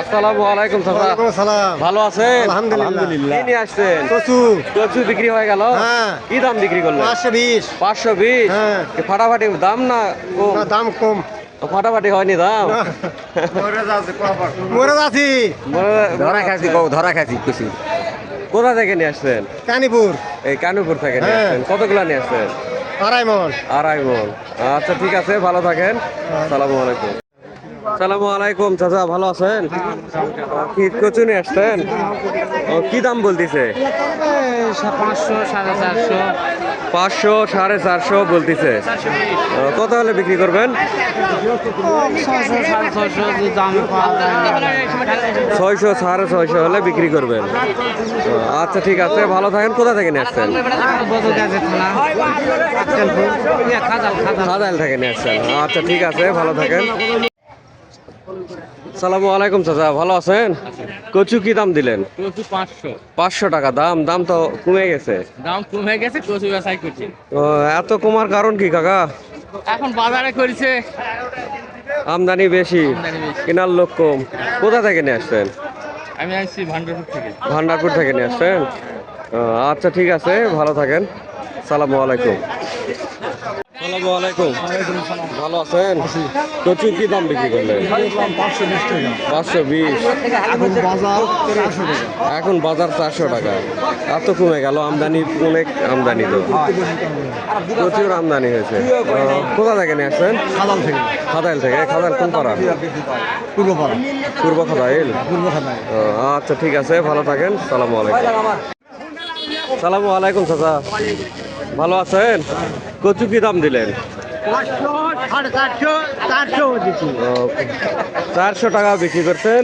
আসসালামু আলাইকুম ওয়ালাইকুম ভালো আছেন? আলহামদুলিল্লাহ। কি নিয়ে আসছেন? কচু কচু বিক্রি হয়ে গেল? হ্যাঁ। কি দাম বিক্রি করলেন? পাঁচশো বিশ। পাঁচশো বিশ? হ্যাঁ। কি ফাটাফাটি দাম না দাম কম। ফাটাফাটি হয়নি দাম? মরে যাচ্ছি ধরা কও ধরা খাসি কিছু কোথা থেকে নিয়ে আসছেন? কানিপুর। এই কানুপুর থেকে নিয়ে হ্যাঁ। আসছেন। কতগুলা নিয়ে আসছেন? আড়াই মন। আড়াই মন। আচ্ছা ঠিক আছে ভালো থাকেন। সালামু আলাইকুম। সালামু আলাইকুম চাচা ভালো আছেন? কি কচু আসছেন? ও, কি দাম বলতেছে? পাঁচশো সাড়ে চারশো বলতিছে। কত হলে বিক্রি করবেন? ছয়শো সাড়ে ছয়শো হলে বিক্রি করবেন। আচ্ছা ঠিক আছে ভালো থাকেন। কোথা থেকে নিয়ে আসছেন থেকে নিয়ে আসছেন? আচ্ছা ঠিক আছে ভালো থাকেন। সালামু আলাইকুম চাচা ভালো আছেন? কচু কি দাম দিলেন? কচু পাঁচশো। পাঁচশো টাকা দাম দাম তো কমে গেছে। দাম কমে গেছে কচু বেচাই করছি। ও, এত কমার কারণ কি কাকা? এখন বাজারে করেছে। আমদানি বেশি কেনার লোক কম। কোথা থেকে নিয়ে আসছেন? আমি আসছি ভান্ডারপুর থেকে। ভান্ডারপুর থেকে নিয়ে আসছেন? আচ্ছা ঠিক আছে ভালো থাকেন। সালামু আলাইকুম। আলাইকুম। ভালো আছেন? কচু কি দাম বিক্রি করলেন? পাঁচশো বিশ। এখন বাজার চারশো টাকা। এত কমে গেল আমদানি অনেক আমদানি তো। প্রচুর আমদানি হয়েছে। কোথা থেকে নিয়ে আসছেন? থেকে। খাদাইল থেকে। খাদাইল কোন পাড়া? পূর্ব খাদাইল? পূর্ব খাদায় আচ্ছা ঠিক আছে ভালো থাকেন। সালামু আলাইকুম। সালামু আলাইকুম চাচা। ভালো আছেন? কচু কি দাম দিলেন? চারশো টাকা বিক্রি করছেন?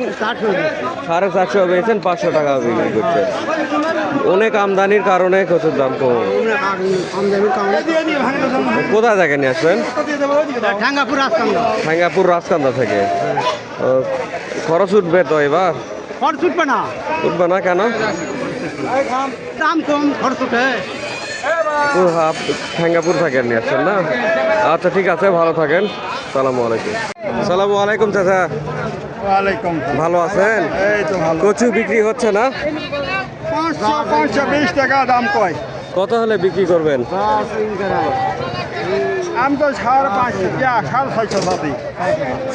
সাড়ে চারশো বেচেন পাঁচশো টাকা বিক্রি করছেন। অনেক আমদানির কারণে কচুর দাম কম। কোথায় থেকে নিয়ে আসবেন? ঠাঙ্গাপুর রাজকান্দা থেকে। খরচ উঠবে তো এবার? খরচ উঠবে না। উঠবে না কেন? দাম কম খরচ উঠে। ও, আপ- সাঙ্গাপুর থেকে নিয়ে আসছেন না? আচ্ছা ঠিক আছে ভালো থাকেন। সালামু আলাইকুম। সালামু আলাইকুম চাচা। ভালো আছেন? কচু বিক্রি হচ্ছে না? বিশ টাকা দাম কয়? কত হলে বিক্রি করবেন?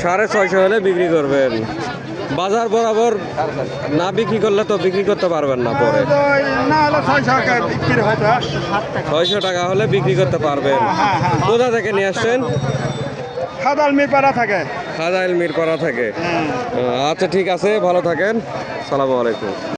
সাড়ে ছয়শো হলে বিক্রি করবেন। বাজার বরাবর না বিক্রি করলে তো বিক্রি করতে পারবেন না পরে। ছয়শো টাকা হলে বিক্রি করতে পারবেন। কোথা থেকে নিয়ে আসছেন? খাদাল মিরপাড়া থাকে। মিরপাড়া থেকে আচ্ছা ঠিক আছে ভালো থাকেন। সালামু আলাইকুম।